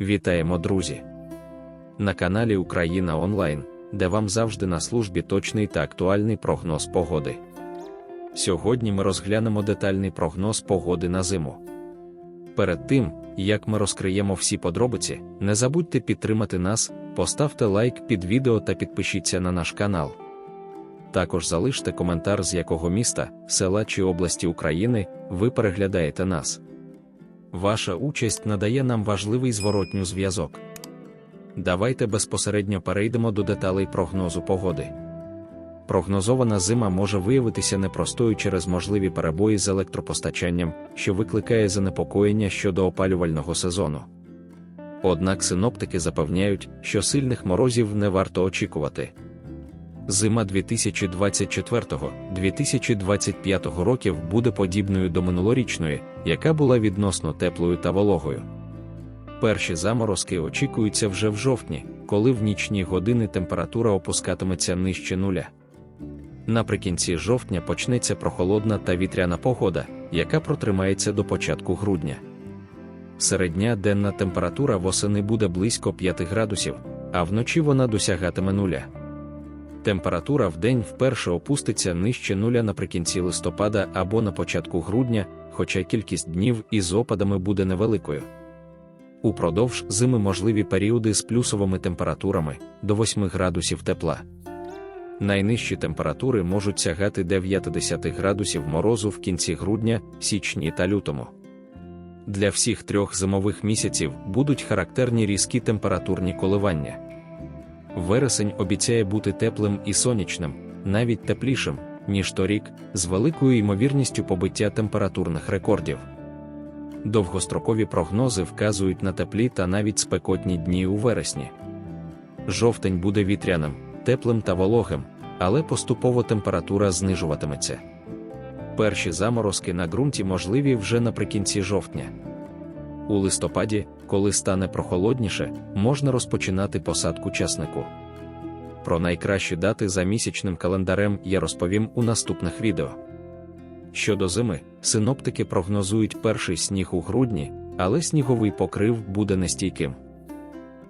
Вітаємо, друзі! На каналі Україна Онлайн, де вам завжди на службі точний та актуальний прогноз погоди. Сьогодні ми розглянемо детальний прогноз погоди на зиму. Перед тим, як ми розкриємо всі подробиці, не забудьте підтримати нас, поставте лайк під відео та підпишіться на наш канал. Також залиште коментар, з якого міста, села чи області України ви переглядаєте нас. Ваша участь надає нам важливий зворотню зв'язок. Давайте безпосередньо перейдемо до деталей прогнозу погоди. Прогнозована зима може виявитися непростою через можливі перебої з електропостачанням, що викликає занепокоєння щодо опалювального сезону. Однак синоптики запевняють, що сильних морозів не варто очікувати. Зима 2024-2025 років буде подібною до минулорічної, яка була відносно теплою та вологою. Перші заморозки очікуються вже в жовтні, коли в нічні години температура опускатиметься нижче нуля. Наприкінці жовтня почнеться прохолодна та вітряна погода, яка протримається до початку грудня. Середня денна температура восени буде близько 5 градусів, а вночі вона досягатиме нуля. Температура в день вперше опуститься нижче нуля наприкінці листопада або на початку грудня, хоча кількість днів із опадами буде невеликою. Упродовж зими можливі періоди з плюсовими температурами до 8 градусів тепла. Найнижчі температури можуть сягати 9 градусів морозу в кінці грудня, січні та лютому. Для всіх трьох зимових місяців будуть характерні різкі температурні коливання. Вересень обіцяє бути теплим і сонячним, навіть теплішим, ніж торік, з великою ймовірністю побиття температурних рекордів. Довгострокові прогнози вказують на теплі та навіть спекотні дні у вересні. Жовтень буде вітряним, теплим та вологим, але поступово температура знижуватиметься. Перші заморозки на ґрунті можливі вже наприкінці жовтня. У листопаді, коли стане прохолодніше, можна розпочинати посадку часнику. Про найкращі дати за місячним календарем я розповім у наступних відео. Щодо зими, синоптики прогнозують перший сніг у грудні, але сніговий покрив буде нестійким.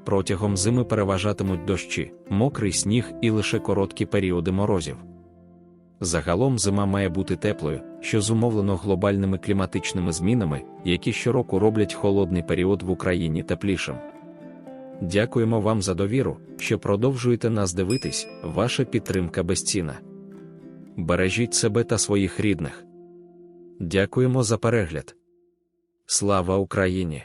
Протягом зими переважатимуть дощі, мокрий сніг і лише короткі періоди морозів. Загалом зима має бути теплою, що зумовлено глобальними кліматичними змінами, які щороку роблять холодний період в Україні теплішим. Дякуємо вам за довіру, що продовжуєте нас дивитись, ваша підтримка безцінна. Бережіть себе та своїх рідних. Дякуємо за перегляд. Слава Україні!